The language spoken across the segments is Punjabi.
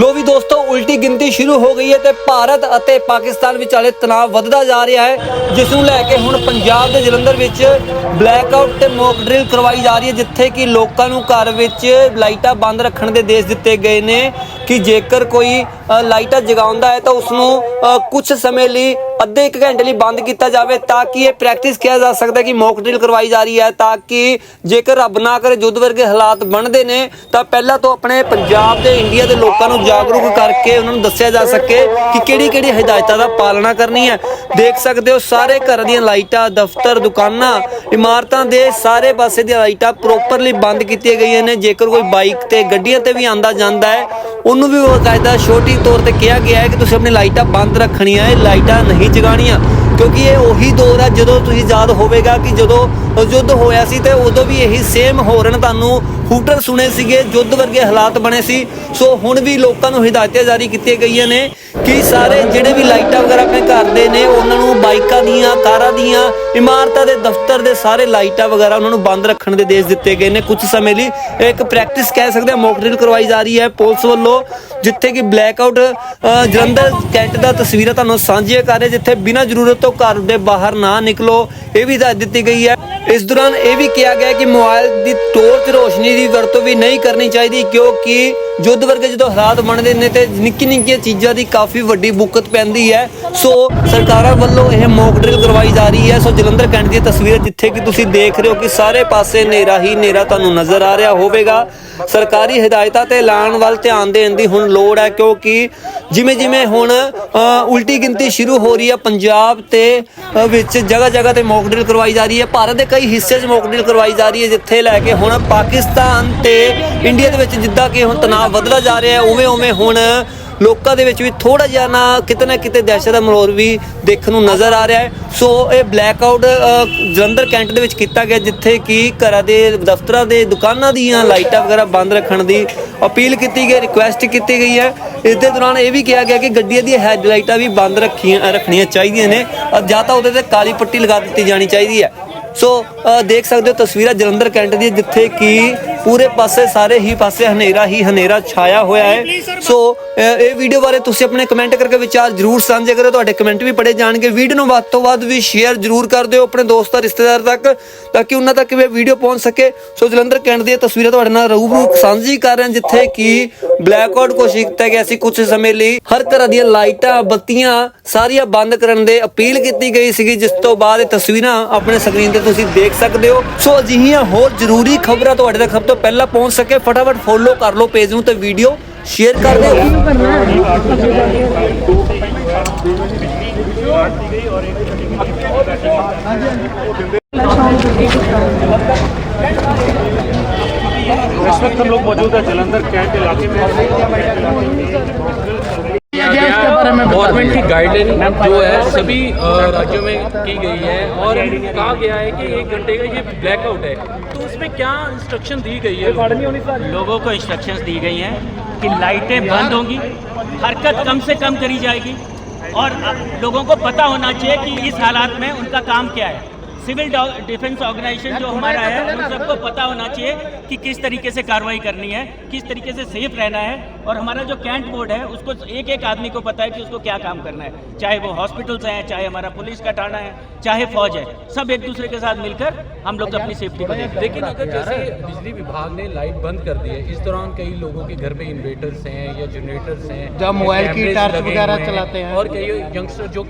ਲੋ ਵੀ ਦੋਸਤੋ, ਉਲਟੀ ਗਿਣਤੀ ਸ਼ੁਰੂ ਹੋ ਗਈ ਹੈ ਤੇ ਭਾਰਤ ਅਤੇ ਪਾਕਿਸਤਾਨ ਵਿਚਾਲੇ ਤਣਾਅ ਵੱਧਦਾ ਜਾ ਰਿਹਾ ਹੈ, ਜਿਸ ਨੂੰ ਲੈ ਕੇ ਹੁਣ ਪੰਜਾਬ ਦੇ ਜਲੰਧਰ ਵਿੱਚ ਬਲੈਕਆਊਟ ਤੇ ਮੌਕ ਡਰਿਲ ਕਰਵਾਈ ਜਾ ਰਹੀ ਹੈ, ਜਿੱਥੇ ਕਿ ਲੋਕਾਂ ਨੂੰ ਘਰ ਵਿੱਚ ਲਾਈਟਾਂ ਬੰਦ ਰੱਖਣ ਦੇ ਦੇਸ਼ ਦਿੱਤੇ ਗਏ ਨੇ ਕਿ ਜੇਕਰ ਕੋਈ ਲਾਈਟਾਂ ਜਗਾਉਂਦਾ ਹੈ ਤਾਂ ਉਸ ਨੂੰ ਕੁਝ ਸਮੇਂ ਲਈ ਅੱਧੇ ਇੱਕ ਘੰਟੇ ਲਈ ਬੰਦ ਕੀਤਾ ਜਾਵੇ ਤਾਂ ਕਿ ਇਹ ਪ੍ਰੈਕਟਿਸ ਕਿਹਾ ਜਾ ਸਕਦਾ ਕਿ ਮੌਕ ਡਰਿਲ ਕਰਵਾਈ ਜਾ ਰਹੀ ਹੈ ਤਾਂ ਕਿ ਜੇਕਰ ਰੱਬ ਨਾ ਕਰੇ, ਯੁੱਧ ਵਰਗੇ ਹਾਲਾਤ ਬਣਦੇ ਨੇ, ਤਾਂ ਪਹਿਲਾਂ ਤੋਂ ਆਪਣੇ ਪੰਜਾਬ ਦੇ, ਇੰਡੀਆ ਦੇ ਲੋਕਾਂ ਨੂੰ ਜਾਗਰੂਕ ਕਰਕੇ ਉਹਨਾਂ ਨੂੰ ਦੱਸਿਆ ਜਾ ਸਕੇ ਕਿ ਕਿਹੜੀ ਕਿਹੜੀ ਹਦਾਇਤਾਂ ਦਾ ਪਾਲਣਾ ਕਰਨੀ ਹੈ। ਦੇਖ ਸਕਦੇ ਹੋ ਸਾਰੇ ਘਰਾਂ ਦੀਆਂ ਲਾਈਟਾਂ, ਦਫ਼ਤਰ, ਦੁਕਾਨਾਂ, ਇਮਾਰਤਾਂ ਦੇ ਸਾਰੇ ਪਾਸੇ ਦੀਆਂ ਲਾਈਟਾਂ ਪ੍ਰੋਪਰਲੀ ਬੰਦ ਕੀਤੀਆਂ ਗਈਆਂ ਨੇ। ਜੇਕਰ ਕੋਈ ਬਾਈਕ ਤੇ, ਗੱਡੀਆਂ ਤੇ ਵੀ ਆਂਦਾ ਜਾਂਦਾ ਹੈ, ਉਹਨੂੰ ਵੀ ਉਹ ਬਕਾਇਦਾ ਛੋਟੀ ਤੌਰ ਤੇ ਕਿਹਾ ਗਿਆ ਹੈ ਕਿ ਤੁਸੀਂ ਆਪਣੀ ਲਾਈਟਾਂ ਬੰਦ ਰੱਖਣੀਆਂ ਇਹ ਲਾਈਟਾਂ ਨਹੀਂ ਜਗਾਉਣੀਆਂ ਕਿਉਂਕਿ ਇਹ ਉਹੀ ਦੌਰ ਹੈ ਜਦੋਂ ਤੁਸੀਂ ਯਾਦ ਹੋਵੇਗਾ ਕਿ ਜਦੋਂ ਯੁੱਧ ਹੋਇਆ ਸੀ ਤੇ ਉਦੋਂ ਵੀ ਇਹੀ ਸੇਮ ਹੋਰਨ ਤੁਹਾਨੂੰ ਹੂਟਰ ਸੁਣੇ ਸੀਗੇ, ਯੁੱਧ ਵਰਗੇ ਹਾਲਾਤ ਬਣੇ ਸੀ। ਸੋ ਹੁਣ ਵੀ ਲੋਕਾਂ ਨੂੰ ਹਦਾਇਤਾਂ ਜਾਰੀ ਕੀਤੀਆਂ ਗਈਆਂ ਨੇ ਕਿ ਸਾਰੇ ਜਿਹੜੇ ਵੀ ਲਾਈਟਾਂ ਵਗੈਰਾ ਆਪਣੇ ਘਰ ਦੇ ਨੇ, ਉਹਨਾਂ ਨੂੰ ਬਾਈਕਾਂ ਦੀਆਂ, ਕਾਰਾਂ ਦੀਆਂ, ਇਮਾਰਤਾਂ ਦੇ ਦਫ਼ਤਰ ਦੇ ਸਾਰੇ ਲਾਈਟਾਂ ਵਗੈਰਾ ਉਹਨਾਂ ਨੂੰ ਬੰਦ ਰੱਖਣ ਦੇ ਦੇਸ਼ ਦਿੱਤੇ ਗਏ ਨੇ। ਕੁਝ ਸਮੇਂ ਲਈ ਇਹ ਇੱਕ ਪ੍ਰੈਕਟਿਸ ਕਹਿ ਸਕਦੇ ਹਾਂ ਮੌਕ ਡਰਿਲ ਕਰਵਾਈ ਜਾ ਰਹੀ ਹੈ ਪੁਲਿਸ ਵੱਲੋਂ। ਜਿੱਥੇ ਕਿ ਬਲੈਕ ਆਊਟ ਜਲੰਧਰ ਕੈਂਟ ਦਾ ਤਸਵੀਰਾਂ ਤੁਹਾਨੂੰ ਸਾਂਝੀਆਂ ਕਰ ਰਹੇ, ਜਿੱਥੇ ਬਿਨਾਂ ਜ਼ਰੂਰਤ ਤੋਂ ਘਰ ਦੇ ਬਾਹਰ ਨਾ ਨਿਕਲੋ, ਇਹ ਵੀ ਹਦਾਇਤ ਦਿੱਤੀ ਗਈ ਹੈ। ਇਸ ਦੌਰਾਨ ਇਹ ਵੀ ਕਿਹਾ ਗਿਆ ਕਿ ਮੋਬਾਈਲ ਦੀ ਟੋਰਚ ਰੋਸ਼ਨੀ ਦੀ ਵਰਤੋਂ ਵੀ ਨਹੀਂ ਕਰਨੀ ਚਾਹੀਦੀ, ਕਿਉਂਕਿ ਯੁੱਧ ਵਰਗੇ ਜਦੋਂ ਹਾਲਾਤ ਬਣਦੇ ਨੇ ਤੇ ਨਿੱਕੀ ਨਿੱਕੀਆਂ ਚੀਜ਼ਾਂ ਦੀ ਕਾਫੀ ਵੱਡੀ ਬੁੱਕਤ ਪੈਂਦੀ ਹੈ। ਸੋ ਸਰਕਾਰਾਂ ਵੱਲੋਂ ਇਹ ਮੌਕ ਡਰਿਲ ਕਰਵਾਈ ਜਾ ਰਹੀ ਹੈ। ਸੋ ਜਲੰਧਰ ਕੈਂਟ ਦੀਆਂ ਤਸਵੀਰਾਂ ਜਿੱਥੇ ਕਿ ਤੁਸੀਂ ਦੇਖ ਰਹੇ ਹੋ ਕਿ ਸਾਰੇ ਪਾਸੇ ਹਨੇਰਾ ਹੀ ਹਨੇਰਾ ਤੁਹਾਨੂੰ ਨਜ਼ਰ ਆ ਰਿਹਾ ਹੋਵੇਗਾ। ਸਰਕਾਰੀ ਹਦਾਇਤਾਂ ਤੇ ਐਲਾਨ ਵੱਲ ਧਿਆਨ ਦੇਣ ਦੀ ਹੁਣ ਲੋੜ ਹੈ ਕਿਉਂਕਿ ਜਿਵੇਂ ਜਿਵੇਂ ਹੁਣ ਉਲਟੀ ਗਿਣਤੀ ਸ਼ੁਰੂ ਹੋ ਰਹੀ ਹੈ ਪੰਜਾਬ ਤੇ ਵਿੱਚ ਜਗ੍ਹਾ ਜਗ੍ਹਾ ਤੇ ਮੌਕ ਡਰਿਲ ਕਰਵਾਈ ਜਾ ਰਹੀ ਹੈ, ਭਾਰਤ ਦੇ ਕਈ ਹਿੱਸੇ 'ਚ ਮੌਕ ਡਰਿਲ ਕਰਵਾਈ ਜਾ ਰਹੀ ਹੈ, ਜਿੱਥੇ ਲੈ ਕੇ ਹੁਣ ਪਾਕਿਸਤਾਨ ਤੇ ਇੰਡੀਆ ਦੇ ਵਿੱਚ ਜਿੱਦਾਂ ਕਿ ਹੁਣ ਤਣਾਅ ਵੱਧਦਾ ਜਾ ਰਿਹਾ ਹੈ ਉਵੇਂ ਉਵੇਂ ਹੁਣ ਲੋਕਾਂ ਦੇ ਵਿੱਚ ਵੀ ਥੋੜਾ ਜਿਹਾ ਨਾ ਕਿਤੇ ਨਾ ਕਿਤੇ ਦਹਿਸ਼ਤ ਦਾ ਮਾਹੌਲ ਵੀ ਦੇਖਣ ਨੂੰ ਨਜ਼ਰ ਆ ਰਿਹਾ ਹੈ। ਸੋ ਇਹ ਬਲੈਕ ਆਊਟ ਜਲੰਧਰ ਕੈਂਟ ਦੇ ਵਿੱਚ ਕੀਤਾ ਗਿਆ, ਜਿੱਥੇ ਕਿ ਘਰਾਂ ਦੇ, ਦਫ਼ਤਰਾਂ ਦੇ, ਦੁਕਾਨਾਂ ਦੀਆਂ ਲਾਈਟਾਂ ਵਗੈਰਾ ਬੰਦ ਰੱਖਣ ਦੀ ਅਪੀਲ ਕੀਤੀ ਗਈ ਰਿਕੁਐਸਟ ਕੀਤੀ ਗਈ ਹੈ। ਇਸ ਦੇ ਦੌਰਾਨ ਇਹ ਵੀ ਕਿਹਾ ਗਿਆ ਕਿ ਗੱਡੀਆਂ ਦੀਆਂ ਹੈਡਲਾਈਟਾਂ ਵੀ ਬੰਦ ਰੱਖੀਆਂ ਰੱਖਣੀਆਂ ਚਾਹੀਦੀਆਂ ਨੇ ਜਾਂ ਤਾਂ ਉਹਦੇ ਤੇ ਕਾਲੀ ਪੱਟੀ ਲਗਾ ਦਿੱਤੀ ਜਾਣੀ ਚਾਹੀਦੀ ਹੈ। ਸੋ ਦੇਖ ਸਕਦੇ ਹੋ ਤਸਵੀਰਾਂ ਜਲੰਧਰ ਕੈਂਟ ਦੀ ਜਿੱਥੇ ਕਿ ਪੂਰੇ ਪਾਸੇ ਸਾਰੇ ਹੀ ਪਾਸੇ ਹਨੇਰਾ ਹੀ ਹਨੇਰਾ ਛਾਇਆ ਹੋਇਆ ਹੈ। ਸੋ ਇਹ ਵੀਡੀਓ ਬਾਰੇ ਤੁਸੀਂ ਆਪਣੇ ਕਮੈਂਟ ਕਰਕੇ ਵਿਚਾਰ ਜਰੂਰ ਸਾਂਝੇ ਕਰੋ। ਤੁਹਾਡੇ ਕਮੈਂਟ ਵੀ ਪੜੇ ਜਾਣਗੇ। ਵੀਡੀਓ ਨੂੰ ਵੱਧ ਤੋਂ ਵੱਧ ਵੀ ਸ਼ੇਅਰ ਜਰੂਰ ਕਰ ਦਿਓ ਆਪਣੇ ਦੋਸਤਾਂ ਰਿਸ਼ਤੇਦਾਰ ਤੱਕ ਤਾਂ ਕਿ ਉਹਨਾਂ ਤੱਕ ਵੀ ਵੀਡੀਓ ਪਹੁੰਚ ਸਕੇ। ਸੋ ਜਲੰਧਰ ਕੈਂਟ ਦੀਆਂ ਤਸਵੀਰਾਂ ਤੁਹਾਡੇ ਨਾਲ ਰੂਬਰੂ ਸਾਂਝੀ ਕਰ ਰਹੇ ਹਾਂ ਜਿੱਥੇ ਕਿ ਬਲੈਕਆਊਟ ਕੋਸ਼ਿਸ਼ ਕੀਤਾ ਗਿਆ ਸੀ ਕੁਝ ਸਮੇਂ ਲਈ। ਹਰ ਤਰ੍ਹਾਂ ਦੀਆਂ ਲਾਈਟਾਂ ਬੱਤੀਆਂ ਸਾਰੀਆਂ ਬੰਦ ਕਰਨ ਦੇ ਅਪੀਲ ਕੀਤੀ ਗਈ ਸੀਗੀ ਜਿਸ ਤੋਂ ਬਾਅਦ ਇਹ ਤਸਵੀਰਾਂ ਆਪਣੇ ਸਕਰੀਨ ਤੇ ਤੁਸੀਂ ਦੇਖ ਸਕਦੇ ਹੋ। ਸੋ ਅਜਿਹੀਆਂ ਹੋਰ ਜ਼ਰੂਰੀ ਖਬਰਾਂ ਤੁਹਾਡੇ ਤੱਕ ਸਭ ਤੋਂ ਪਹਿਲਾਂ ਪਹੁੰਚ ਸਕੇ ਫਟਾਫਟ ਫੋਲੋ ਕਰ ਲਓ ਪੇਜ ਨੂੰ ਤੇ ਵੀਡੀਓ ਸ਼ੇਅਰ ਕਰ ਦਿਓ इस वक्त हम लोग मौजूद है जलंधर कैंट इलाके में गवर्नमेंट की गाइडलाइन जो है सभी राज्यों में की गई है और कहा गया है कि एक घंटे का ये ब्लैकआउट है। तो उसमें क्या इंस्ट्रक्शन दी गई है? लोगों को इंस्ट्रक्शंस दी गई हैं कि लाइटें बंद होंगी हरकत कम से कम करी जाएगी और लोगों को पता होना चाहिए कि इस हालात में उनका काम क्या है। सिविल डिफेंस ऑर्गेनाइजेशन जो हमारा है उन सबको पता होना चाहिए कि किस तरीके से कार्रवाई करनी है किस तरीके से सेफ़ रहना है। और हमारा जो कैंट बोर्ड है उसको एक एक आदमी को पता है कि उसको क्या काम करना है। चाहे वो हॉस्पिटल्स हैं चाहे हमारा पुलिस का थाना है चाहे फौज है सब एक दूसरे के साथ मिलकर हम लोग अपनी सेफ्टी को देखते लेकिन अगर जैसे बिजली विभाग ने लाइट बंद कर दी है इस दौरान कई लोगों के घर में इन्वर्टर्स हैं या जनरेटर्स हैं जब मोबाइल की टॉर्च वगैरह चलाते हैं। और कई यंगस्टर जो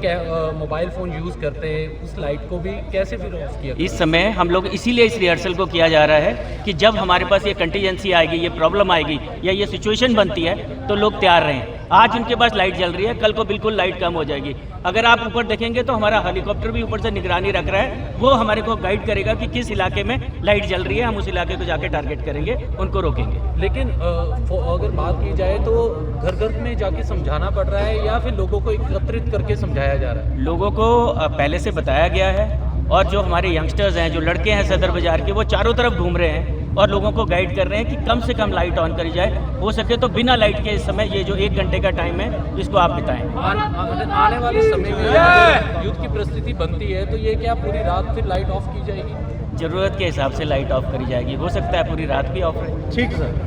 मोबाइल फ़ोन यूज़ करते हैं उस लाइट को भी कैसे फिर ऑफ़ किया? इस समय हम लोग इसीलिए इस रिहर्सल को किया जा रहा है कि जब हमारे पास ये कंटीजेंसी आएगी ये प्रॉब्लम आएगी या ये सिचुएशन बनती है तो लोग तैयार रहें आज उनके पास लाइट जल रही है कल को बिल्कुल लाइट कम हो जाएगी। अगर आप ऊपर देखेंगे तो हमारा हेलीकॉप्टर भी ऊपर से निगरानी रख रहा है। वो हमारे को गाइड करेगा कि किस इलाके में लाइट जल रही है हम उस इलाके को जाके टारगेट करेंगे उनको रोकेंगे। लेकिन अगर बात की जाए तो घर घर में जाके समझाना पड़ रहा है या फिर लोगों को एकत्रित करके समझाया जा रहा है? लोगों को पहले से बताया गया है और जो हमारे यंगस्टर्स हैं जो लड़के हैं सदर बाज़ार के वो चारों तरफ़ घूम रहे हैं। और लोगों को गाइड कर रहे हैं कि कम से कम लाइट ऑन करी जाए हो सके तो बिना लाइट के इस समय ये जो एक घंटे का टाइम है इसको आप बिताएं आन, आने आने वाले समय में अगर युद्ध की परिस्थिति बनती है तो ये क्या पूरी रात फिर लाइट ऑफ की जाएगी ज़रूरत के हिसाब से लाइट ऑफ करी जाएगी हो सकता है पूरी रात भी ऑफ रहे ठीक सर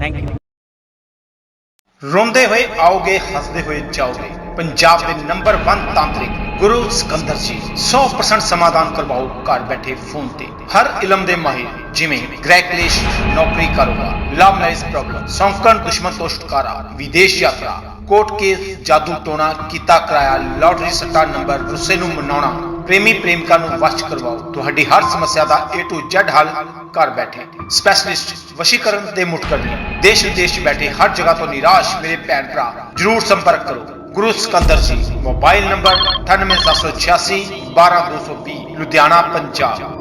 थैंक यू ਰੋਂਦੇ ਹੋਏ ਆਓਗੇ ਹੱਸਦੇ ਹੋਏ ਜਾਓਗੇ ਪੰਜਾਬ ਦੇ ਨੰਬਰ 1 ਤਾਂਤਰਿਕ ਗੁਰੂ ਸਿਕੰਦਰ ਜੀ 100% ਸਮਾਧਾਨ ਕਰਵਾਓ, ਘਰ ਬੈਠੇ ਫੋਨ ਤੇ। ਹਰ ਇਲਮ ਦੇ ਮਾਹਿਰ, ਜਿਵੇਂ ਗ੍ਰੈਕਲਿਸ਼ ਨੌਕਰੀ ਕਾਰੋਬਾਰ ਲਵ ਮੈਰਿਜ ਪ੍ਰੋਬਲਮ ਸੌਂਕਣ, ਦੁਸ਼ਮਣ ਤੋਂ ਛੁਟਕਾਰਾ, ਵਿਦੇਸ਼ ਯਾਤਰਾ, ਕੋਰਟ ਕੇਸ, ਜਾਦੂ ਟੋਣਾ, ਕੀਤਾ ਕਰਾਇਆ ਲਾਟਰੀ ਸੱਟਾ ਨੰਬਰ ਰੁੱਸੇ ਨੂੰ ਮਨਾਉਣਾ, ਪ੍ਰੇਮੀ ਪ੍ਰੇਮਿਕਾ ਨੂੰ ਵਸ਼ ਕਰਵਾਓ, ਤੁਹਾਡੀ ਹਰ ਸਮੱਸਿਆ ਦਾ A to Z ਹੱਲ, ਘਰ ਬੈਠੇ। ਸਪੈਸ਼ਲਿਸਟ ਵਸ਼ੀਕਰਨ ਦੇ ਮੁਟਕਰਨੀ ਦੇਸ਼ ਵਿਦੇਸ਼ ਬੈਠੇ ਹਰ ਜਗ੍ਹਾ ਤੋਂ ਨਿਰਾਸ਼ ਮੇਰੇ ਭੈਣ ਭਰਾ ਜਰੂਰ ਸੰਪਰਕ ਕਰੋ। ਗੁਰੂ ਸਿਕੰਦਰ ਜੀ ਮੋਬਾਈਲ ਨੰਬਰ 98786 12220 ਲੁਧਿਆਣਾ ਪੰਜਾਬ।